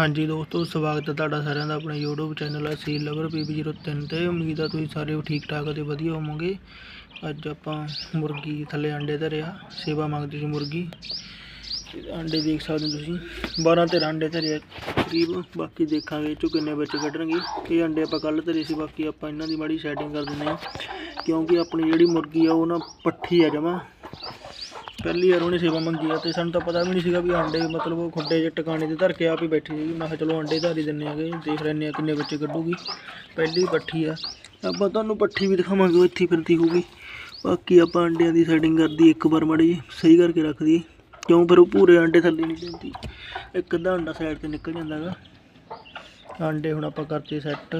ਹਾਂਜੀ ਦੋਸਤੋ, ਸਵਾਗਤ ਹੈ ਤੁਹਾਡਾ ਸਾਰਿਆਂ ਦਾ ਆਪਣੇ YouTube ਚੈਨਲ ਹੈ ਸੀ ਲਵਰ PB03 ਤੇ। ਉਮੀਦ ਆ ਤੁਸੀਂ ਸਾਰੇ ਠੀਕ ਠਾਕ ਅਤੇ ਵਧੀਆ ਹੋਵੋਗੇ। ਅੱਜ ਆਪਾਂ ਮੁਰਗੀ ਥੱਲੇ ਅੰਡੇ ਧਰਿਆ, ਸੇਵਾ ਮੰਗਦੀ ਸੀ ਮੁਰਗੀ। ਤੇ ਅੰਡੇ ਦੇਖ ਸਕਦੇ ਹੋ ਤੁਸੀਂ 12 13 ਅੰਡੇ ਧਰਿਆ ਕਰੀਬ ਬਾਕੀ ਦੇਖਾਂਗੇ ਇਹ 'ਚੋਂ ਕਿੰਨੇ ਬੱਚੇ ਕੱਢਣਗੇ। ਇਹ ਅੰਡੇ ਆਪਾਂ ਕੱਲ ਧਰੇ ਸੀ, ਬਾਕੀ ਆਪਾਂ ਇਹਨਾਂ ਦੀ ਮਾੜੀ ਸੈਟਿੰਗ ਕਰ ਦਿੰਦੇ ਆ ਕਿਉਂਕਿ ਆਪਣੀ ਜਿਹੜੀ ਮੁਰਗੀ ਆ, ਉਹ ਨਾ ਪੱਠੀ ਆ ਜਮਾ। ਪਹਿਲੀ ਵਾਰ ਉਹਨੇ ਸੇਵਾ ਮੰਗੀ ਆ ਤੇ ਸਾਨੂੰ ਤਾਂ ਪਤਾ ਵੀ ਨਹੀਂ ਸੀਗਾ ਵੀ ਅੰਡੇ ਮਤਲਬ ਉਹ ਖੁੱਡੇ 'ਚ ਟਿਕਾਣੇ ਤੇ ਧਰ ਕੇ ਆਪ ਹੀ ਬੈਠੀ ਸੀਗੀ। ਮੈਂ ਕਿਹਾ ਚਲੋ ਅੰਡੇ ਧਾਰੀ ਹੀ ਦਿੰਨੇ ਆਗੇ ਦੇਖ ਲੈਂਦੇ ਆ ਕਿੰਨੇ ਬੱਚੇ ਕੱਢੂਗੀ। ਪਹਿਲੀ ਪੱਠੀ ਆ। ਆਪਾਂ ਤੁਹਾਨੂੰ ਪੱਠੀ ਵੀ ਦਿਖਾਵਾਂਗੇ, ਉਹ ਇੱਥੇ ਹੀ ਫਿਰਦੀ ਹੋਊਗੀ। ਬਾਕੀ ਆਪਾਂ ਅੰਡਿਆਂ ਦੀ ਸੈਟਿੰਗ ਕਰਦੀ ਇੱਕ ਵਾਰ ਮਾੜੀ ਜਿਹੀ, ਸਹੀ ਕਰਕੇ ਰੱਖਦੀ ਕਿਉਂ? ਫਿਰ ਉਹ ਪੂਰੇ ਅੰਡੇ ਥੱਲੇ ਨਹੀਂ ਦਿੰਦੀ ਇੱਕ ਅੱਧਾ ਅੰਡਾ ਸਾਈਡ ਤੇ ਨਿਕਲ ਜਾਂਦਾ ਹੈਗਾ। ਅੰਡੇ ਹੁਣ ਆਪਾਂ ਕਰਤੇ ਸੈੱਟ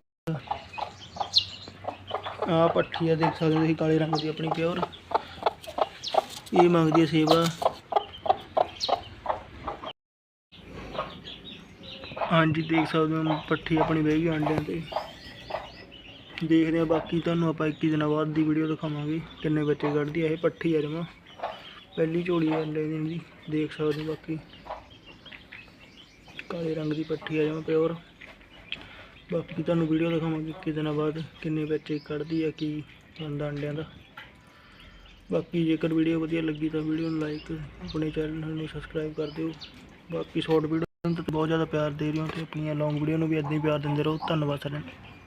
ਆ ਪੱਠੀ ਆ, ਦੇਖ ਸਕਦੇ ਹੋ ਤੁਸੀਂ, ਕਾਲੇ ਰੰਗ ਦੀ ਆਪਣੀ ਪਿਓਰ ਇਹ ਮੰਗਦੀ ਹੈ ਸੇਵਾ। ਹਾਂਜੀ, ਦੇਖ ਸਕਦੇ ਹੋ, ਪੱਠੀ ਆਪਣੀ ਬਹਿ ਗਈ ਅੰਡਿਆਂ ਤੇ। ਦੇਖਦੇ ਆ ਬਾਕੀ ਤੁਹਾਨੂੰ ਆਪਾਂ 21 ਦਿਨਾਂ ਬਾਅਦ ਦੀ ਵੀਡੀਓ ਦਿਖਾਵਾਂਗੇ, ਕਿੰਨੇ ਬੱਚੇ ਕੱਢਦੀ ਆ ਇਹ ਪੱਠੀ ਆ ਜਮਾ। ਪਹਿਲੀ ਝੋਲੀ ਆ ਅੰਡੇ ਦੀ ਦੇਖ ਸਕਦੇ ਹੋ ਬਾਕੀ। ਕਾਲੇ ਰੰਗ ਦੀ ਪੱਠੀ ਆ ਜਮਾ ਪਿਓਰ ਬਾਕੀ ਤੁਹਾਨੂੰ ਵੀਡੀਓ ਦਿਖਾਵਾਂਗੇ 21 ਦਿਨਾਂ ਬਾਅਦ ਕਿੰਨੇ ਬੱਚੇ ਕੱਢਦੀ ਆ, ਕੀ ਬੰਦਾ ਅੰਡਿਆਂ ਦਾ। ਬਾਕੀ ਜੇਕਰ ਵੀਡੀਓ ਵਧੀਆ ਲੱਗੀ ਤਾਂ ਵੀਡੀਓ ਨੂੰ ਲਾਈਕ ਆਪਣੇ ਚੈਨਲ ਨੂੰ ਸਬਸਕ੍ਰਾਈਬ ਕਰ ਦਿਓ। ਬਾਕੀ ਸ਼ਾਰਟ ਵੀਡੀਓ ਨੂੰ ਤਾਂ ਬਹੁਤ ਜ਼ਿਆਦਾ ਪਿਆਰ ਦੇ ਰਹੇ ਹੋ ਤੇ ਆਪਣੀਆਂ ਲੌਂਗ ਵੀਡੀਓ ਨੂੰ ਵੀ ਇਦਾਂ ਹੀ ਪਿਆਰ ਦਿੰਦੇ ਰਹੋ। ਧੰਨਵਾਦ ਸਾਰਿਆਂ ਦਾ।